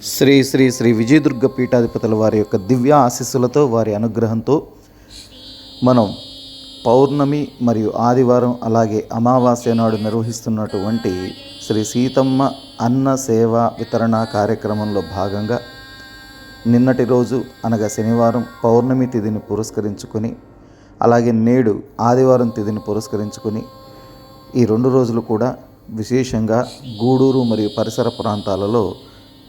శ్రీ శ్రీ శ్రీ విజయదుర్గ పీఠాధిపతుల వారి యొక్క దివ్య ఆశీస్సులతో వారి అనుగ్రహంతో మనం పౌర్ణమి మరియు ఆదివారం అలాగే అమావాస్య నాడు నిర్వహిస్తున్నటువంటి శ్రీ సీతమ్మ అన్న సేవ వితరణ కార్యక్రమంలో భాగంగా నిన్నటి రోజు అనగా శనివారం పౌర్ణమి తిథిని పురస్కరించుకొని అలాగే నేడు ఆదివారం తిథిని పురస్కరించుకొని ఈ రెండు రోజులు కూడా విశేషంగా గూడూరు మరియు పరిసర ప్రాంతాలలో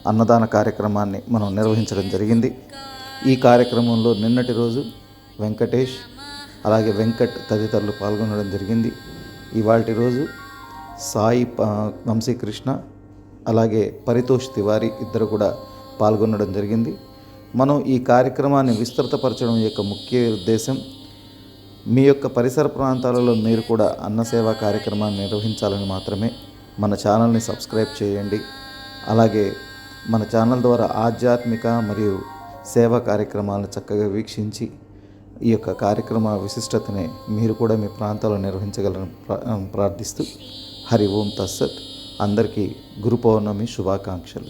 అన్నదాన కార్యక్రమాన్ని మనం నిర్వహించడం జరిగింది. ఈ కార్యక్రమంలో నిన్నటి రోజు వెంకటేష్ అలాగే వెంకట్ తదితరులు పాల్గొనడం జరిగింది. ఇవాళ రోజు సాయి ప- వంశీకృష్ణ అలాగే పరితోష్ తివారి ఇద్దరు కూడా పాల్గొనడం జరిగింది. మనం ఈ కార్యక్రమాన్ని విస్తృతపరచడం యొక్క ముఖ్య ఉద్దేశం మీ యొక్క పరిసర ప్రాంతాలలో మీరు కూడా అన్నసేవ కార్యక్రమాన్ని నిర్వహించాలని మాత్రమే. మన ఛానల్ని సబ్స్క్రైబ్ చేయండి. అలాగే మన ఛానల్ ద్వారా ఆధ్యాత్మిక మరియు సేవా కార్యక్రమాలను చక్కగా వీక్షించి ఈ యొక్క కార్యక్రమ విశిష్టతని మీరు కూడా మీ ప్రాంతాల్లో నిర్వహించగలరని ప్రార్థిస్తూ హరి ఓం తస్సత్. అందరికీ గురు పౌర్ణమి శుభాకాంక్షలు.